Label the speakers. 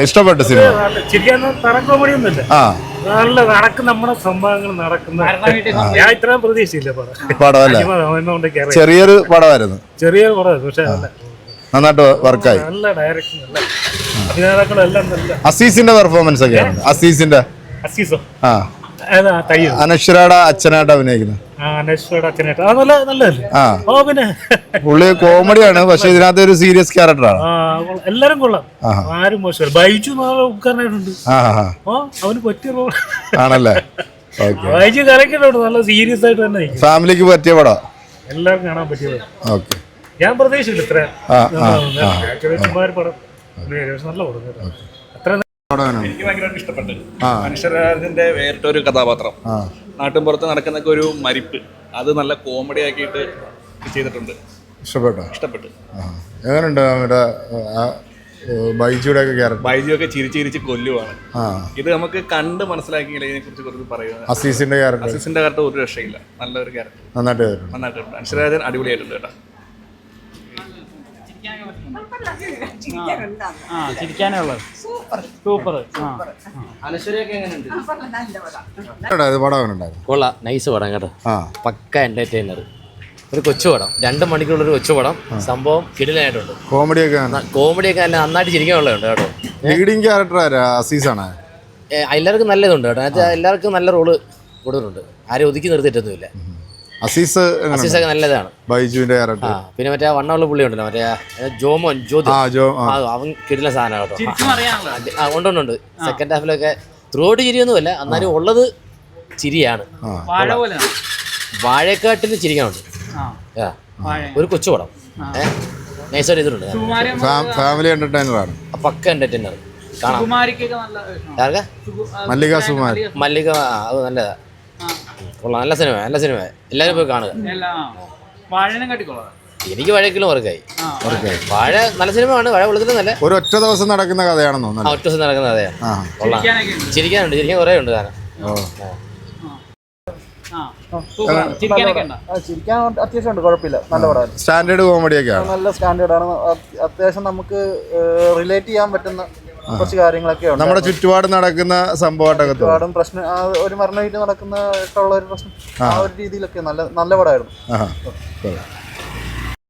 Speaker 1: ഇഷ്ടപ്പെട്ടു സിനിമ.
Speaker 2: നല്ല നടക്കുന്ന നമ്മുടെ സംഭവങ്ങൾ നടക്കുന്ന ഞാൻ ഇത്രയും പ്രതീക്ഷയില്ല പടം.
Speaker 1: ചെറിയൊരു പടമായിരുന്നു.
Speaker 2: ചെറിയൊരു പടമായിരുന്നു പക്ഷെ
Speaker 1: നന്നായിട്ട് വർക്കായി
Speaker 2: നല്ല ഡയറക്ഷൻ നല്ല. നല്ല.
Speaker 1: അസീസിന്റെ പെർഫോമൻസ് ഒക്കെ അസീസിന്റെ
Speaker 2: അസീസോ?
Speaker 1: ആ. അനശ്വരയുടെ അച്ഛനായിട്ട് അഭിനയിക്കുന്നത്
Speaker 2: ആ അനശ്വരുടെ അച്ഛനായിട്ട് ആ നല്ലതല്ലേ? ഓ പിന്നെ.
Speaker 1: പുള്ളി കോമഡിയാണ് പക്ഷെ ഇതിനകത്ത് ഒരു സീരിയസ് ക്യാരക്ടറാണ്.
Speaker 2: എല്ലാരും കൊള്ളാം. ആരും മോശമല്ല. ബൈജു ഉൾക്കാരനായിട്ടുണ്ട് അവന് പറ്റിയ റോൾ
Speaker 1: ആണല്ലേ? ഓക്കെ.
Speaker 2: ബൈജു കരക്കിട്ടുണ്ട് നല്ല സീരിയസ് ആയിട്ട് തന്നെ
Speaker 1: ഫാമിലിക്ക് പറ്റിയ പടം?
Speaker 2: എല്ലാവർക്കും കാണാൻ പറ്റിയ
Speaker 1: പടം.
Speaker 2: ഞാൻ പ്രതീക്ഷിച്ചില്ല ഇത്ര. പടം. നല്ല പടം അത്ര
Speaker 3: എനിക്ക് ഭയങ്കരമായിട്ട് ഇഷ്ടപ്പെട്ടു. മനുഷ്യരാജന്റെ വേറിട്ടൊരു കഥാപാത്രം.
Speaker 1: ആ
Speaker 3: നാട്ടിൻപുറത്ത് നടക്കുന്ന ഒരു മരിപ്പ്. അത് നല്ല കോമഡി ആക്കിയിട്ട് ചെയ്തിട്ടുണ്ട്.
Speaker 1: ഇഷ്ടപ്പെട്ടോ?
Speaker 3: ഇഷ്ടപ്പെട്ടു.
Speaker 1: എങ്ങനെയുണ്ട് നമ്മുടെ ബൈജുയുടെ ഒക്കെ ക്യാരക്ടർ
Speaker 3: ബൈജിയൊക്കെ ചിരിച്ച് ചിരിച്ച് കൊല്ലുവാണ്. ഇത് നമുക്ക് കണ്ട് മനസ്സിലാക്കിയെങ്കിൽ ഇതിനെ കുറിച്ച് കുറച്ച് പറയുക
Speaker 1: അസീസിന്റെ ക്യാരക്ടർ
Speaker 3: അസീസിന്റെ ക്യാരക്ടർ ഒരു രക്ഷയില്ല. നല്ലൊരു ക്യാരക്ടർ
Speaker 1: നന്നായിട്ട്
Speaker 3: നന്നായിട്ടുണ്ട്. മനുഷ്യരാജൻ അടിപൊളിയായിട്ടുണ്ട് കേട്ടോ.
Speaker 4: ആ ചിരിക്കാനേ ഉള്ളത് സൂപ്പർ.
Speaker 5: കൊള്ളാം നൈസ് പടം കേട്ടോ.
Speaker 1: ആ.
Speaker 5: പക്ക എന്റർടൈനർ ഒരു കൊച്ചു പടം. രണ്ട് മണിക്കൂറുള്ള ഒരു കൊച്ചു പടം. സംഭവം കിടിലായിട്ടുണ്ട്
Speaker 1: കോമഡി കോമഡിയൊക്കെ
Speaker 5: കോമഡി ഒക്കെ നല്ല നന്നായിട്ട് ചിരിക്കാനുള്ളതുണ്ട് കേട്ടോ.
Speaker 1: ലീഡിങ് ക്യാരക്ടർ ആരാ? അസീസാണ്?
Speaker 5: എല്ലാവർക്കും നല്ലതുണ്ട് കേട്ടോ. എല്ലാവർക്കും നല്ല റോൾ കൊടുക്കുന്നുണ്ട് ആരും ഒതുക്കി നിർത്തിയിട്ടൊന്നുമില്ല.
Speaker 1: അസീസ്
Speaker 5: അസീസൊക്കെ നല്ലതാണ്.
Speaker 1: ബൈജുവിന്റെ
Speaker 5: ആ പിന്നെ മറ്റേ വണ്ണമുള്ള പുള്ളി ഉണ്ടല്ലോ മറ്റേ ജോമോൻ ജ്യോതി.
Speaker 1: ആ ജോ ആ.
Speaker 5: ആ അവൻ കിടില സാധനം കേട്ടോ. ആ ഉണ്ട് ഉണ്ട് ഉണ്ട്. സെക്കൻഡ് ഹാഫിലൊക്കെ ത്രൂഔട്ട് ചിരിയൊന്നുമല്ല എന്നാലും ഉള്ളത് ചിരിയാണ്. വാഴക്കാട്ടിൽ ചിരിക്കാനുണ്ട്.
Speaker 4: ആ.
Speaker 5: ആ. ഒരു കൊച്ചു പടം. ഏഹ് നൈസായിട്ട് ചെയ്തിട്ടുണ്ട്
Speaker 1: ഫാമിലി എന്റർടൈനർ ആണ്.
Speaker 5: പക്ക എന്റർടൈനർ കാണാം.
Speaker 1: മല്ലിക സുമാർ
Speaker 5: മല്ലിക അത് നല്ലതാ.
Speaker 4: ആ,
Speaker 5: കൊള്ളാം. നല്ല സിനിമ നല്ല സിനിമ എല്ലാവരും പോയി കാണുക.
Speaker 4: വാഴനെ കാട്ടിക്കോളാം.
Speaker 5: എനിക്ക് വാഴക്കിലും വർക്കായി.
Speaker 4: ആ
Speaker 5: വാഴ നല്ല സിനിമയാണ് വാഴ വിളിക്കുന്നത് നല്ല
Speaker 1: ഒരു ഒറ്റ ദിവസം നടക്കുന്ന കഥയാണെന്ന് തോന്നുന്നു
Speaker 5: ഒറ്റ ദിവസം നടക്കുന്ന
Speaker 1: കഥയാണ്
Speaker 5: കൊള്ളാം. ചിരിക്കാനുണ്ട്. ചിരിക്കാൻ കുറേ ഉണ്ട് കാരണം
Speaker 6: ചിരിക്കാൻ അത്യാവശ്യം ഉണ്ട്. കുഴപ്പമില്ല. നല്ല പടമായിരുന്നു.
Speaker 1: സ്റ്റാൻഡേർഡ് കോമഡിയൊക്കെ
Speaker 6: നല്ല സ്റ്റാൻഡേർഡ് ആണ് അത്യാവശ്യം നമുക്ക് റിലേറ്റ് ചെയ്യാൻ പറ്റുന്ന കുറച്ച് കാര്യങ്ങളൊക്കെ ഉണ്ട്.
Speaker 1: നമ്മുടെ ചുറ്റുപാട് നടക്കുന്ന സംഭവമായിട്ടൊക്കെ
Speaker 6: ചുറ്റുപാടും പ്രശ്നം ആ, ഒരു മരണ വീട്ടിൽ നടക്കുന്ന ഒരു പ്രശ്നം ആ ഒരു രീതിയിലൊക്കെ നല്ല നല്ല പടമായിരുന്നു.